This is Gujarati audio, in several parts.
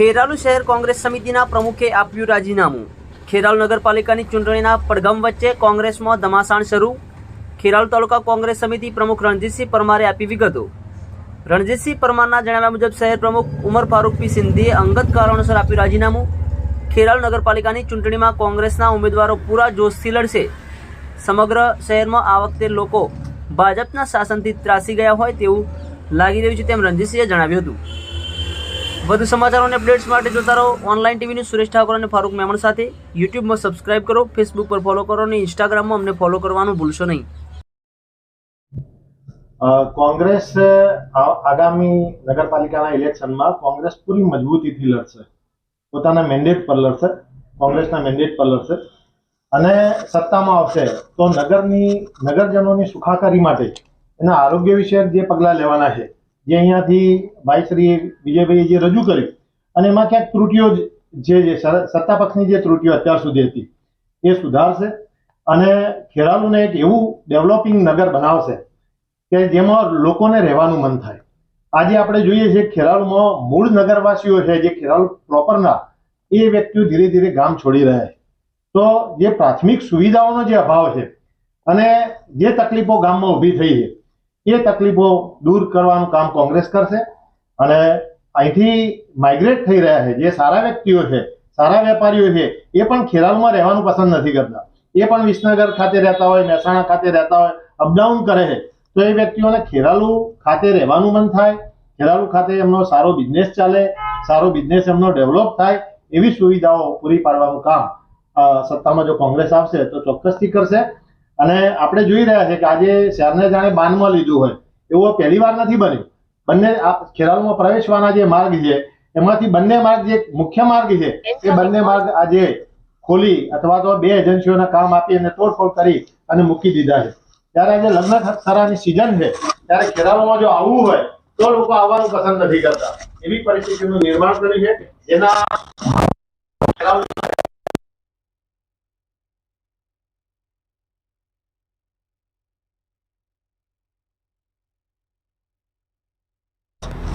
ખેરાલુ શહેર કોંગ્રેસ સમિતિના પ્રમુખે આપ્યું રાજીનામું. ખેરાલુ નગરપાલિકાની ચૂંટણીના પડઘમ વચ્ચે કોંગ્રેસમાં ધમાસાણ શરૂ. ખેરાલુ તાલુકા કોંગ્રેસ સમિતિ પ્રમુખ રણજીતસિંહ પરમારે આપી વિગતો. રણજીતસિંહ પરમારના જણાવ્યા મુજબ શહેર પ્રમુખ ઉમર ફારૂક પી સિંધીએ અંગત કારણોસર આપ્યું રાજીનામું. ખેરાલુ નગરપાલિકાની ચૂંટણીમાં કોંગ્રેસના ઉમેદવારો પૂરા જોશથી લડશે. સમગ્ર શહેરમાં આ વખતે લોકો ભાજપના શાસનથી ત્રાસી ગયા હોય તેવું લાગી રહ્યું છે તેમ રણજીતસિંહે જણાવ્યું હતું. વધુ સમાચારો અને અપડેટ્સ માટે જોતા રહો ઓનલાઈન ટીવીની સુરેશ ઠાકોર અને ફારૂક મેમણ સાથે. યુટ્યુબમાં સબસ્ક્રાઇબ કરો, ફેસબુક પર ફોલો કરો અને ઇન્સ્ટાગ્રામમાં અમને ફોલો કરવાનું ભૂલશો નહીં. કોંગ્રેસ આગામી નગરપાલિકાના ઇલેક્શનમાં કોંગ્રેસ પૂરી મજબૂતીથી લડશે. પોતાના મેન્ડેટ પર લડશે, કોંગ્રેસના મેન્ડેટ પર લડશે. અને સત્તામાં આવશે તો નગરની, નગરજનોની સુખાકારી માટે એના આરોગ્ય વિષયક જે પગલાં લેવાના છે જે અહીંયાથી ભાઈ શ્રી વિજયભાઈએ જે રજૂ કર્યું અને એમાં ક્યાંક ત્રુટીઓ જે જે સત્તા પક્ષની જે ત્રુટીઓ અત્યાર સુધી હતી, એ સુધારશે. અને ખેરાલુને એક એવું ડેવલપિંગ નગર બનાવશે કે જેમાં લોકોને રહેવાનું મન થાય. આજે આપણે જોઈએ છીએ ખેરાલુમાં મૂળ નગરવાસીઓ છે, જે ખેરાલુ પ્રોપરના, એ વ્યક્તિઓ ધીરે ધીરે ગામ છોડી રહ્યા છે. તો જે પ્રાથમિક સુવિધાઓનો જે અભાવ છે, અને જે તકલીફો ગામમાં ઊભી થઈ છે એ તકલીફો દૂર કરવાનું કામ કોંગ્રેસ કરશે. અને અહીંથી માઇગ્રેટ થઈ રહ્યા છે. જે સારા વ્યક્તિઓ છે, સારા વેપારીઓ છે, એ પણ ખેરાલુમાં રહેવાનું પસંદ નથી કરતા. એ પણ વિસનગર ખાતે રહેતા હોય, મહેસાણા ખાતે રહેતા હોય અપડાઉન કરે છે. તો એ વ્યક્તિઓને ખેરાલુ ખાતે રહેવાનું મન થાય. ખેરાલુ ખાતે એમનો સારો બિઝનેસ ચાલે, સારો બિઝનેસ એમનો ડેવલપ થાય, એવી સુવિધાઓ પૂરી પાડવાનું કામ સત્તામાં જો કોંગ્રેસ આવશે તો ચોક્કસથી કરશે. અને આપણે જોઈ રહ્યા છે કે આજે શહેરને જાણે બાનમાં લીધું હોય. એવું પહેલી વાર નથી બન્યું. બંને આ ખેરાલુમાં પ્રવેશવાના જે માર્ગ છે એમાંથી બંને માર્ગ જે મુખ્ય માર્ગ છે એ બંને માર્ગ આજે ખોલી અથવા તો બે એજન્સીઓના કામ આપી અને તોડફોડ કરી અને મૂકી દીધા છે. ત્યારે આજે લગ્ન સરાની સિઝન છે. ત્યારે ખેરાલુમાં જો આવવું હોય તો લોકો આવવાનું પસંદ નથી કરતા. એવી પરિસ્થિતિનું નિર્માણ કર્યું છે. જેના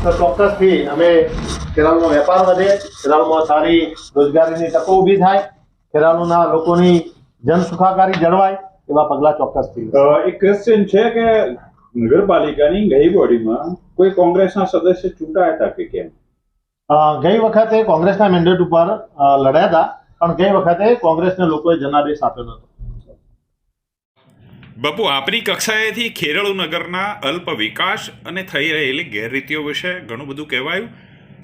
તો ચોક્કસથી અમે ખેરાલુનો વેપાર વધે ખેરાલુમાં સારી રોજગારીની તકો ઊભી થાય ખેરાલુના લોકોની જન સુખાકારી જળવાય એવા પગલાં ચોક્કસથી. એક ક્વેશ્ચન છે કે નગરપાલિકાની ગઈ બોડીમાં કોઈ કોંગ્રેસના સદસ્ય ચૂંટાયા હતા કે કેમ? ગઈ વખતે કોંગ્રેસના મેન્ડેટ ઉપર લડ્યા હતા પણ ગઈ વખતે કોંગ્રેસને લોકોએ જનાદેશ આપ્યો નહોતો. બાપુ આપણી કક્ષાએથી ખેરળુ નગરના અલ્પ વિકાસ અને થઈ રહેલી ગેરરીતિઓ વિશે ઘણું બધું કહેવાયું.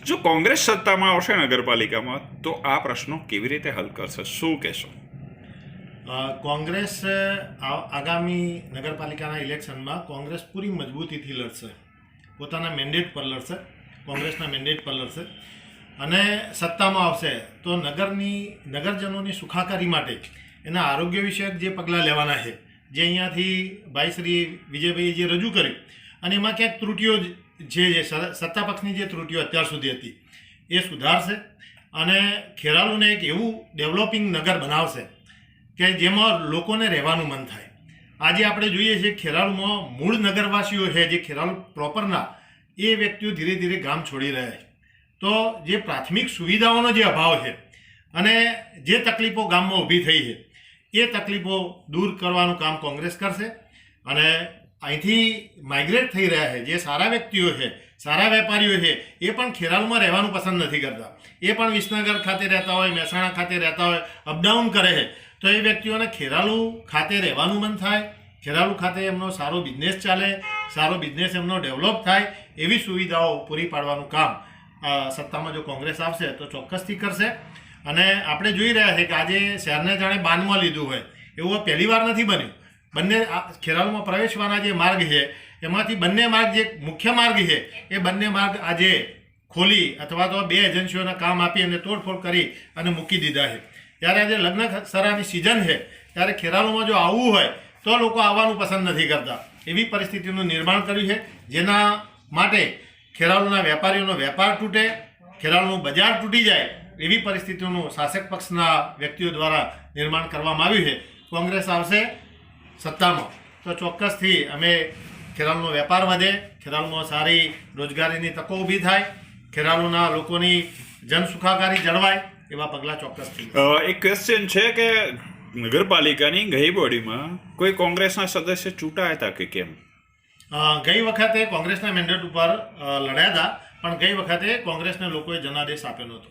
જો કોંગ્રેસ સત્તામાં આવશે નગરપાલિકામાં, તો આ પ્રશ્નો કેવી રીતે હલ કરશે? શું કહેશો? કોંગ્રેસ આગામી નગરપાલિકાના ઇલેક્શનમાં કોંગ્રેસ પૂરી મજબૂતીથી લડશે. પોતાના મેન્ડેટ પર લડશે. કોંગ્રેસના મેન્ડેટ પર લડશે. અને સત્તામાં આવશે, તો નગરની, નગરજનોની સુખાકારી માટે એના આરોગ્ય વિષયક જે પગલાં લેવાના છે જે અહીંયાથી ભાઈ શ્રી વિજયભાઈએ જે રજૂ કરી, અને એમાં ક્યાંક ત્રુટીઓ જે જે સત્તા પક્ષની જે ત્રુટીઓ અત્યાર સુધી હતી, એ સુધારશે. અને ખેરાલુને એક એવું ડેવલપિંગ નગર બનાવશે કે જેમાં લોકોને રહેવાનું મન થાય. આજે આપણે જોઈએ છીએ ખેરાલુમાં મૂળ નગરવાસીઓ છે, જે ખેરાલુ પ્રોપરના, એ વ્યક્તિઓ ધીરે ધીરે ગામ છોડી રહ્યા છે. તો જે પ્રાથમિક સુવિધાઓનો જે અભાવ છે, અને જે તકલીફો ગામમાં ઊભી થઈ છે એ તકલીફો દૂર કરવાનું કામ કોંગ્રેસ કરશે. અને અહીંથી માઇગ્રેટ થઈ રહ્યા છે. જે સારા વ્યક્તિઓ છે, સારા વેપારીઓ છે, એ પણ ખેરાલુમાં રહેવાનું પસંદ નથી કરતા. એ પણ વિસનગર ખાતે રહેતા હોય, મહેસાણા ખાતે રહેતા હોય અપડાઉન કરે છે. તો એ વ્યક્તિઓને ખેરાલુ ખાતે રહેવાનું મન થાય. ખેરાલુ ખાતે એમનો સારો બિઝનેસ ચાલે, સારો બિઝનેસ એમનો ડેવલપ થાય, એવી સુવિધાઓ પૂરી પાડવાનું કામ સત્તામાં જો કોંગ્રેસ આવશે તો ચોક્કસથી કરશે. અને આપણે જોઈ રહ્યા છે કે આજે શહેરને જાણે બાનમાં લીધું હોય. એવું પહેલી વાર નથી બન્યું. બંને ખેરાલુમાં પ્રવેશવાના જે માર્ગ છે, એમાંથી બંને માર્ગ જે મુખ્ય માર્ગ છે, એ બંને માર્ગ આજે ખોલી અથવા તો બે એજન્સીઓના કામ આપી અને તોડફોડ કરી અને મૂકી દીધા છે. ત્યારે આજે લગ્ન સરાની સિઝન છે. ત્યારે ખેરાલુમાં જો આવવું હોય, તો લોકો આવવાનું પસંદ નથી કરતા. એવી પરિસ્થિતિનું નિર્માણ કર્યું છે. જેના માટે ખેરાલુના વેપારીઓનો વેપાર તૂટે, ખેરાલુનું બજાર તૂટી જાય એવી પરિસ્થિતિનું શાસક પક્ષના વ્યક્તિઓ દ્વારા નિર્માણ કરવામાં આવ્યું છે. કોંગ્રેસ આવશે સત્તામાં. તો ચોક્કસથી અમે ખેરાલુનો વેપાર વધે ખેરાલુમાં સારી રોજગારીની તકો ઊભી થાય ખેરાલુના લોકોની જનસુખાકારી જળવાય એવા પગલાં ચોક્કસથી એક ક્વેશ્ચન છે કે નગરપાલિકાની ગઈ બોડીમાં કોઈ કોંગ્રેસના સદસ્ય ચૂંટાયા હતા કે કેમ? ગઈ વખતે કોંગ્રેસના મેન્ડેટ ઉપર લડ્યા હતા પણ ગઈ વખતે કોંગ્રેસને લોકોએ જનાદેશ આપેલો હતો.